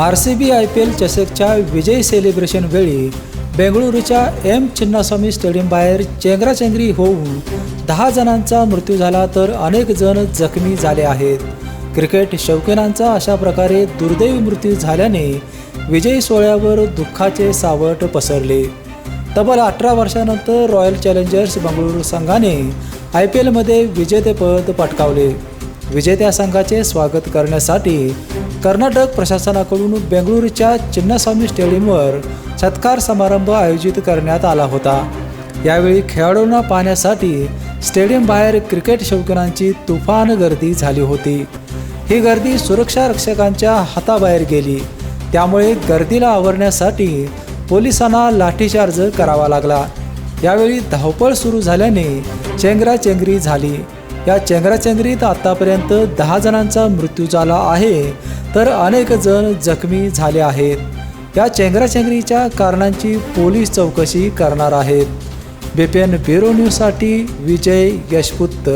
R C B I P L चषकच्या विजय celebration वेळी बेंगळुरूच्या एम चिन्नास्वामी स्टेडियमबाहेर चेंगराचेंगरी होऊन दहा जणांचा मृत्यू झाला तर अनेक जण जखमी झाले आहेत. क्रिकेट शौकीनांचा अशा प्रकारे दुर्दैवी मृत्यू झाल्याने विजयी सोहळ्यावर दुःखाचे सावट पसरले. तब्बल अठरा वर्षानंतर रॉयल चॅलेंजर्स बंगळुरू संघाने आय पी एलमध्ये विजेतेपद पटकावले. विजेत्या संघाचे स्वागत करण्यासाठी कर्नाटक प्रशासनाकडून बेंगळुरूच्या चिन्नास्वामी स्टेडियमवर सत्कार समारंभ आयोजित करण्यात आला होता. यावेळी खेळाडूंना पाहण्यासाठी स्टेडियम बाहेर क्रिकेट शौकीनांची तुफान गर्दी झाली होती. ही गर्दी सुरक्षा रक्षकांच्या हाताबाहेर गेली. त्यामुळे गर्दीला आवरण्यासाठी पोलिसांना लाठीचार्ज करावा लागला. यावेळी धावपळ सुरू झाल्याने चेंगराचेंगरी झाली. या चेंगराचेंगरीत आतापर्यंत दहा जणांचा मृत्यू झाला आहे तर अनेक जण जखमी झाले आहेत. या चेंगराचेंगरीच्या कारणांची पोलीस चौकशी करणार आहेत. बेपेन ब्युरो न्यूजसाठी विजय यशपुत्त.